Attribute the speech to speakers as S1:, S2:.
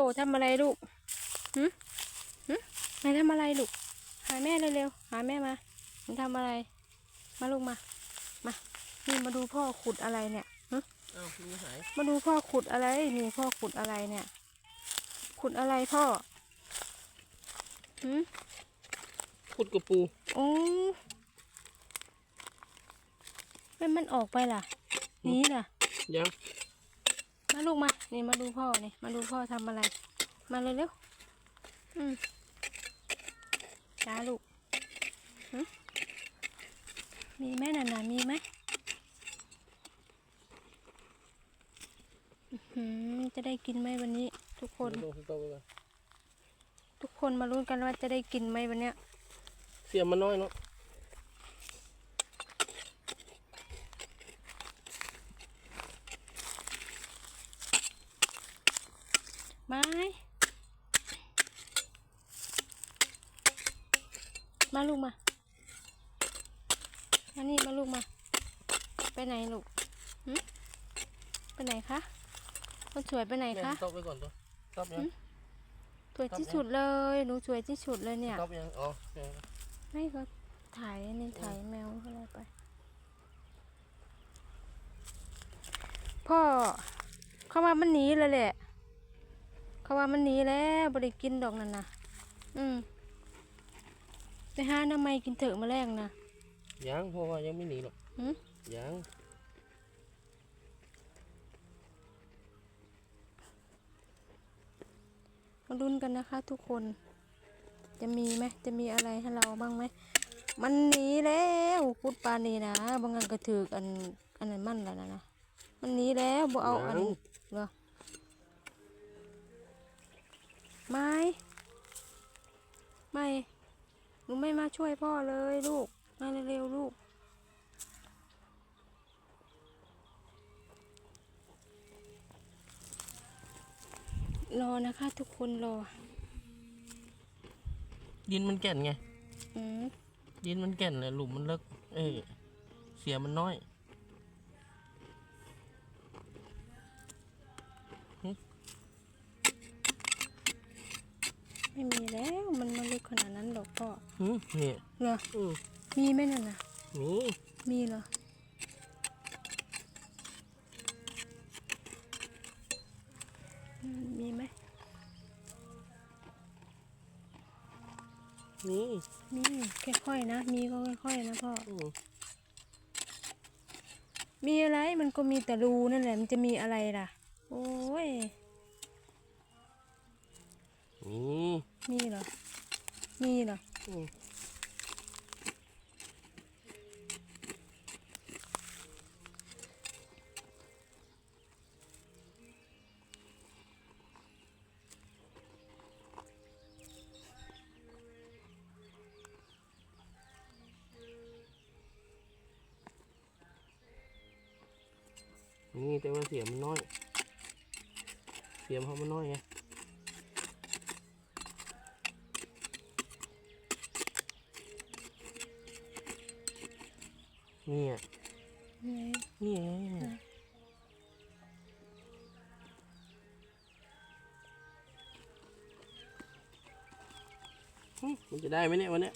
S1: โอ้ทำอะไรลูกหืมหืมนายทำอะไรลูก หาแม่เร็วๆ หาแม่มาหนูทำอะไร มาลูกมา มา นี่มาดูพ่อขุดอะไรเนี่ยหึ
S2: เอ้าคุณหาย
S1: มาดูพ่อขุดอะไร นี่พ่อขุดอะไรเนี่ย ขุดอะไรพ่อหืม
S2: ขุดกระปู
S1: โอ้ไม่มันออกไปล่ะหนี่ล่ะ
S2: ยัง
S1: มาลูกมา นี่มาดูพ่อนี่มาดูพ่อทำอะไร มาเลยเร็วๆอืมจ้าลูกหึมีไหมน่ะน่ะมีไหมอื้อหือจะได้กินไหมวันนี้ ทุกคน
S2: ลงที่โต๊ะไปก่อน
S1: ทุกคนมาลุ้นกันว่าจะได้กินไหมวันเนี้ย
S2: เสียมมันน้อยเนาะ
S1: ไม้มาลูกมา มานี่มาลูกมา ไปไหนลูกหึไปไหนคะคนสวยไปไหน
S2: แม่
S1: คะ
S2: โต๊ะไปก่อนตัวต๊อบยัง
S1: สวยที่สุดเลย หนูสวยที่สุดเลยเนี่ย
S2: ต๊อบยังอ๋อเออ
S1: ไม่ก็ถ่ายอันนี่ถ่ายแมวอะไรไป พ่อเขาว่ามันหนีเลยแหละ เขาว่ามันหนีแล้วบริกินดอกนั่นนะอืมไปหาน้ำไม้กินเถอะแมาแรงนะ
S2: ยังเพราะว่ายังไม่หนีหรอก
S1: หืม
S2: ยัง
S1: มาลุ้นกันนะคะ ทุกคน จะมีไหมจะมีอะไรให้เราบ้างไหมมันหนีแล้วกุดปานนีนะบางงานกระถืออันอันนั้นมันแล้วนะนะมันหนีแล้วบ่เอาอัน
S2: ยัง
S1: เหรอ ไม่ ไม่ หนูไม่มาช่วยพ่อเลยลูก มาเร็วๆลูก รอนะคะ ทุกคนรอ
S2: ดินมันแก่นไง
S1: อืม
S2: ดินมันแก่นเลยหลุมมันเลิกเอ้ยเสียมันน้อย
S1: รอกพ่อ
S2: หืมนี่
S1: เหรอ
S2: อืม
S1: มีไหมนั่นน่ะ
S2: นี่
S1: มีเหรออืมมีไหม
S2: นี่
S1: มีค่อยๆนะ มีก็ค่อยๆนะพ่อ
S2: อืม
S1: มีอะไรมันก็มีแต่รูนั่นแหละมันจะมีอะไรล่ะ โอ้ย
S2: นี่
S1: มีเหรอ มีเหรอ
S2: นี่แต่ว่าเสียมมันน้อย เสียมเขามันน้อยไง นี่อะ
S1: ไหน
S2: นี่ไงเนี่ยมันจะได้ไหมเนี่ยวันเนี้ย